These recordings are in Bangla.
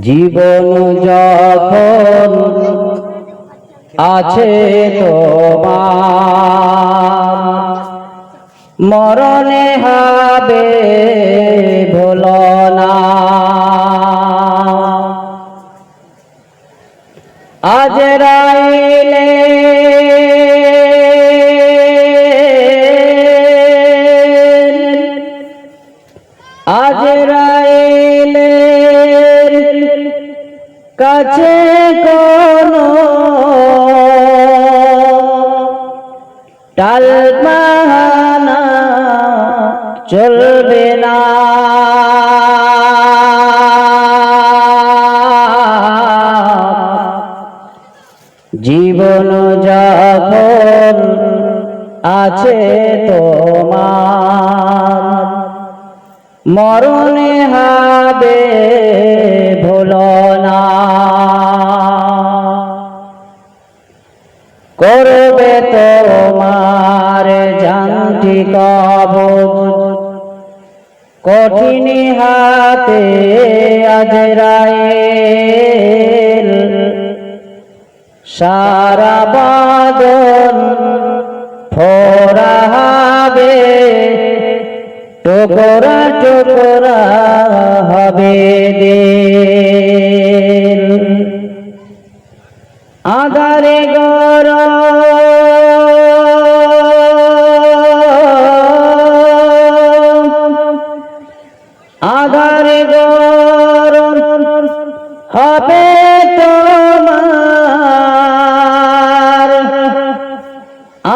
জীবন যখন আছে তোমার মরণে হবে ভোল না আজ রাইলে কাছে কোন টাল বাহানা চলবে না। জীবন যখন আছে তোমার। মরণে হবে ভুল করবে তোমার জানটি কবজ কঠিন হাতে আজরাইল সারা বাদন ফোরা হবে টুকরা টুকরা হবে দিল হবে তোমার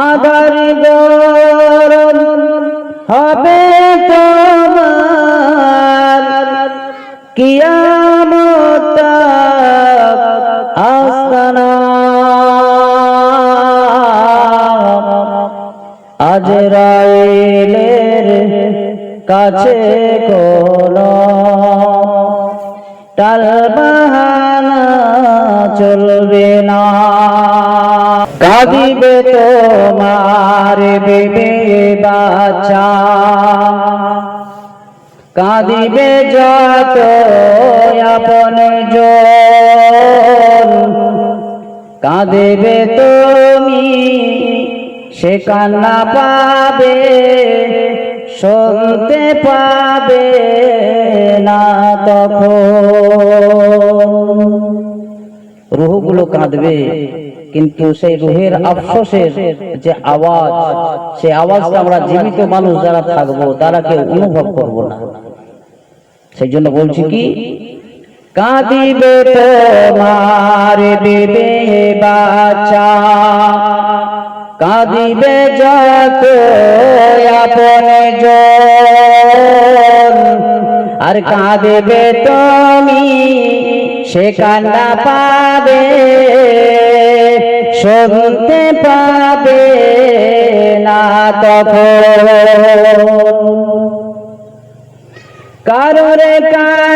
আধার গরম হবে তোমার কিয়ামত আস্তানা আজ রাইলের কাছে কোন টাল বাহানা চলবে না। কাঁদিবে তোমার বেবে বাচ্চা। কাঁদিবে যত আপন জন। কাঁদিবে তুমি, সে কান্না পাবে। শুনতে পাবে না তখন। রুহগুলো কাঁদবে, কিন্তু সেই রুহের আফসোসের যে আওয়াজ সে আওয়াজটা আমরা জীবিত মানুষ যারা থাকব, তারা কেউ অনুভব করব না। সেই জন্য বলছি কি, কাঁদিবে তোমার বেবে বাচ্চা কাঁদিবে যত আপন আর কাঁদিবে তুমি, সে কান্না পাবে, শুনতে পাবে না তখন। কারোর কানে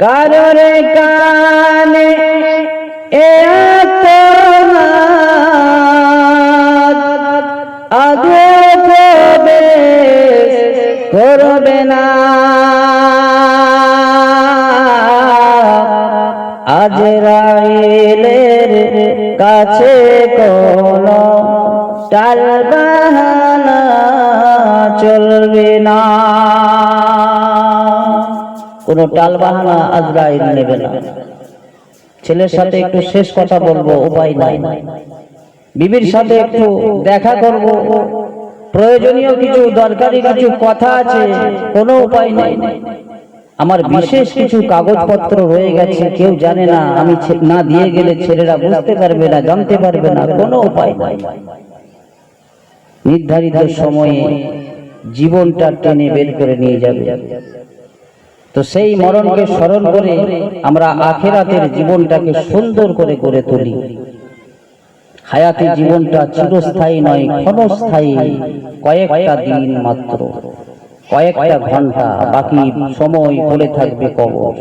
কারোর কানে এ আগে করবে না। আজ রাইলের কাছে কোন টাল বাহানা চলবে কোনো টাল বাহানা আজরাইল নেবে না। ছেলের সাথে একটু শেষ কথা বলব, উপায় নাই। বিবির সাথে একটু দেখা করব। প্রয়োজনীয় কিছু, দরকারি কিছু কথা আছে, কোনো উপায় নাই। আমার বিশেষ কিছু কাগজপত্র রয়ে গেছে, কেউ জানে না, আমি না দিয়ে গেলে ছেলেরা বুঝতে পারবে না, জানতে পারবে না, কোনো উপায় নাই। নির্ধারিত সময়ে জীবনটা টেনে বের করে নিয়ে যাবে। তো সেই মরণকে স্মরণ করে আমরা আখেরাতের জীবনটাকে সুন্দর করে গড়ে তুলি। হায়াতি জীবনটা চিরস্থায়ী নয় ক্ষণস্থায়ী। কয়েকটা দিন মাত্র। কয়েকটা ঘণ্টা বাকি সময় পড়ে থাকবে কবর।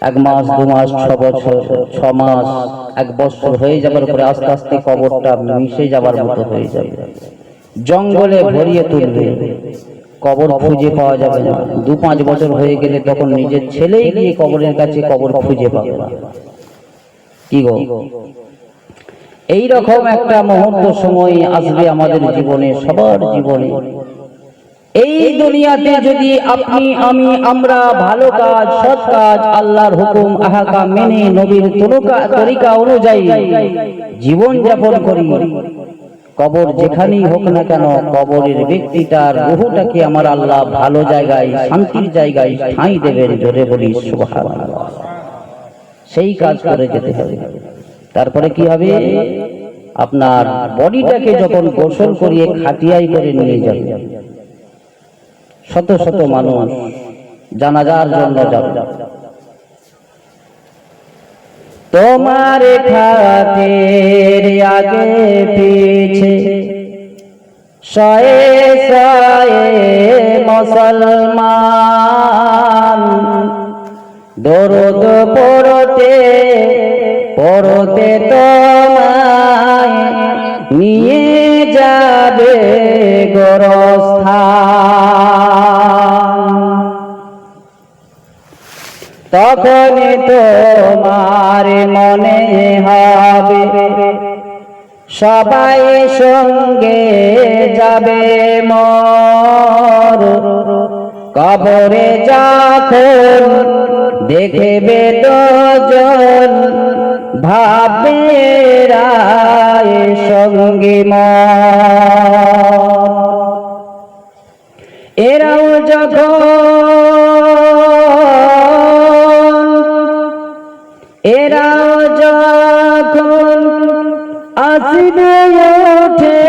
এক মাস দু মাস ছ বছর ছ মাস এক বছর হয়ে যাবার পরে আস্তে আস্তে কবরটা মিশে যাবার মতো হয়ে যাবে। জঙ্গলে ভরিয়ে তুলবে। কবর খুঁজে পাওয়া যাবে না। দু পাঁচ বছর হয়ে গেলে তখন নিজের ছেলেই গিয়ে কবরের কাছে কবর খুঁজে পাবে না। কি গো? এই রকম একটা মুহূর্ত সময় আসবে আমাদের জীবনে, সবার জীবনে। এই দুনিয়াতে যদি আপনি, আমি, আমরা ভালো কাজ, সৎ কাজ, আল্লাহর হুকুম, আহাকা মেনে, নবীর তরিকা অনুযায়ী জীবন যাপন করি। কবর যেখানেই হোক না কেন কবরের ব্যক্তিটার বহুটাকে আমার আল্লাহ ভালো জায়গায় শান্তির জায়গায় ঠাঁই দেবেন জোরে বলি সেই কাজ করে যেতে হবে। তারপরে কি হবে? আপনার বডিটাকে যখন গোসল করিয়ে খাটিয়াই করে নিয়ে যাবে। শত শত মানুষ জানাজার জন্য যাবে। তোমার খাতির আগে পিছে শয়ে শয়ে মুসলমান দরদ পড়তে পড়তে তোমায় তখন তোমার মনে হবে। সবাই সঙ্গে যাবে মর। কবরে যখন দেখবে দুজন, ভাববে রায় সঙ্গে মর। আসবে ওঠে।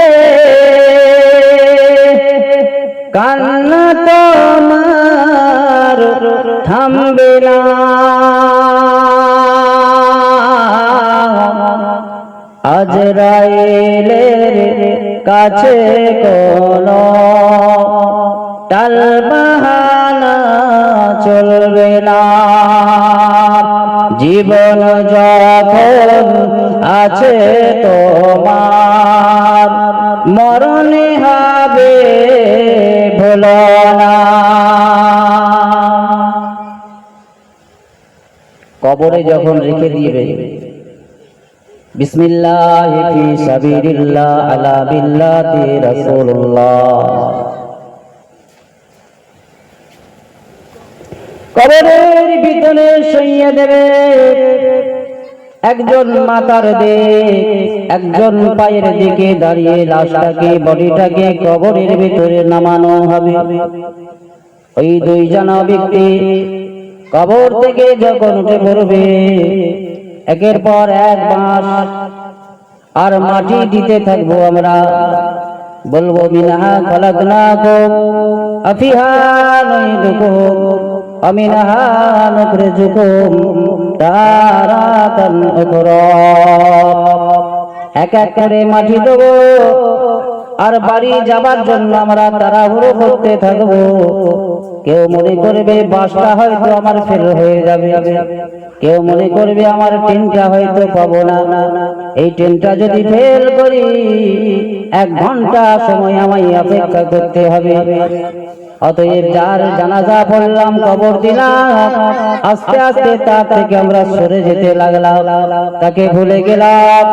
কান্না তোমার থামবে না। আজরাইলের কাছে কোন টাল জীবন যখন আছে তোমার, মরণে হবে ভুলো কবরে যখন রেখে দিবে, বিসমিল্লাহ ফি সাবিলিল্লাহ আলা বিল্লাহি রাসূলুল্লাহ। কবরের ভিতরে শুইয়ে দেবে। একজন মাতার দিক, একজন পায়ের দিকে দাঁড়িয়ে লাশটাকে, বডিটাকে কবরের ভিতরে নামানো হবে। ওই দুই জানা ব্যক্তি কবর থেকে যখন উঠে পড়বে, একের পর এক মাস আর মাটি দিতে থাকব আমরা। বলব, মিনাহা খলাকনাকুম, আফিহা নুইদুকুম। তারাতান উখরা। এক এক করে মাটি দেবো আর বাড়ি যাবার জন্য আমরা তাড়াহুড়ো করতে থাকব। কেউ মনে করবে বাসটা হয়তো আমার ফেল হয়ে যাবে। কেউ মনে করবে আমার ট্রেনটা হয়তো পাবো না। এই ট্রেনটা যদি ফেল করি, এক ঘণ্টা সময় আমায় অপেক্ষা করতে হবে। অতএব যার জানাজা পড়লাম, কবর দিলাম, আস্তে আস্তে তার থেকে আমরা সরে যেতে লাগলাম। তাকে ভুলে গেলাম।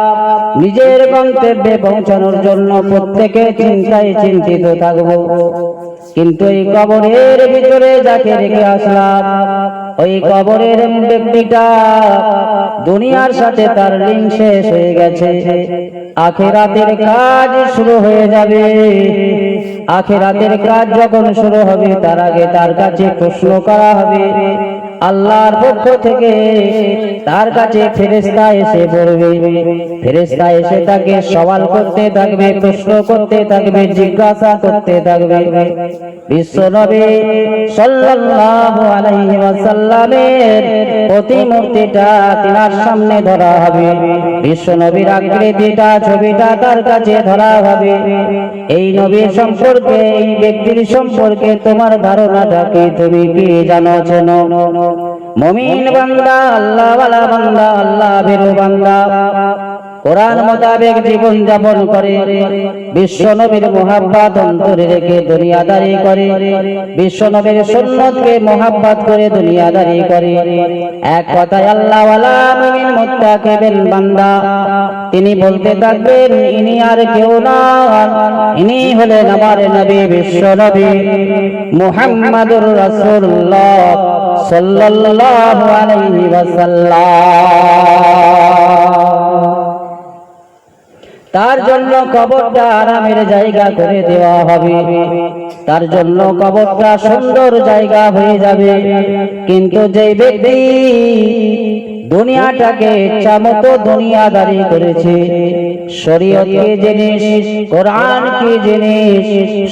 নিজের গন্তব্যে পৌঁছানোর জন্য প্রত্যেকে চিন্তায় চিন্তিত থাকব। কিন্তু এই কবরের ভিতরে যাকে রেখে আসলাম, ওই কবরের ব্যক্তিটা দুনিয়ার সাথে তার লিঙ্ক শেষ হয়ে গেছে। আখেরাতের কাজ শুরু হয়ে যাবে। আখেরাতের কাজ যখন শুরু হবে, তার আগে তার কাছে প্রশ্ন করা হবে আল্লাহর পক্ষ থেকে তার কাছে ফেরেস্তা এসে পড়বে ফেরেস্তা এসে তাকে সওয়াল করতে থাকবে, প্রশ্ন করতে থাকবে, জিজ্ঞাসা করতে থাকবে। বিশ্ব নবী সাল্লাল্লাহু আলাইহি ওয়াসাল্লামের প্রতিমূর্তিটা তিনার সামনে ধরা হবে। বিশ্ব নবীর আকৃতিটা ছবিটা তার কাছে ধরা হবে। এই নবীর সম্পর্কে, এই ব্যক্তির সম্পর্কে তোমার ধারণাটা কি তুমি কি জানো, চেনো? মমিন বান্দা আল্লাহ ওয়ালা বান্দা আল্লাহ ভীরু বান্দা। কোরআন মোতাবেক জীবন যাপন করে, বিশ্ব নবীর মোহাব্বত অন্তরে রেখে দুনিয়াদারি করে, বিশ্ব নবীর সুন্নতকে মোহাব্বত করে দুনিয়াদারি করে। এক কথায় আল্লাহ ওয়ালা মুমিন বান্দা। তিনি বলতে থাকবেন, ইনি আর কেউ না ইনি হলেন আমার নবী, বিশ্ব নবী মুহাম্মাদুর রাসূলুল্লাহ সাল্লাল্লাহু আলাইহি ওয়াসাল্লাম। তার জন্য কবরটা আরামের জায়গা করে দেওয়া হবে। তার জন্য কবরটা সুন্দর জায়গা হয়ে যাবে। কিন্তু যে ব্যক্তি দুনিয়াটাকে ইচ্ছা মতো দুনিয়াদারি করেছে শরীয়ত কি জিনিস কোরআন কি জিনিস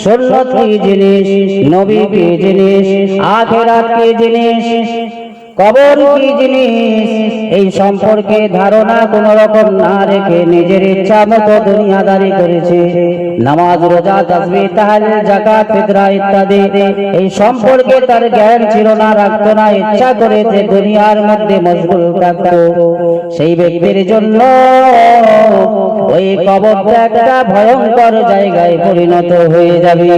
সুন্নত কি জিনিস নবী কি জিনিস আখেরাত কি জিনিস কবর কি জিনিস? এই সম্পর্কে ধারণা কোন রকম না রেখে নিজের ইচ্ছা মতো দুনিয়াদারি করেছে। নামাজ, রোজা, তাসবিহ তাহলিল যাকাত, ফিতরা ইত্যাদি। এই সম্পর্কে তার জ্ঞান ছিল না, রাখতো না, ইচ্ছা করে যে দুনিয়ার মধ্যে মশগুল থাকতো। সেই ব্যক্তির জন্য ওই কবরটা একটা ভয়ঙ্কর জায়গায় পরিণত হয়ে যাবে।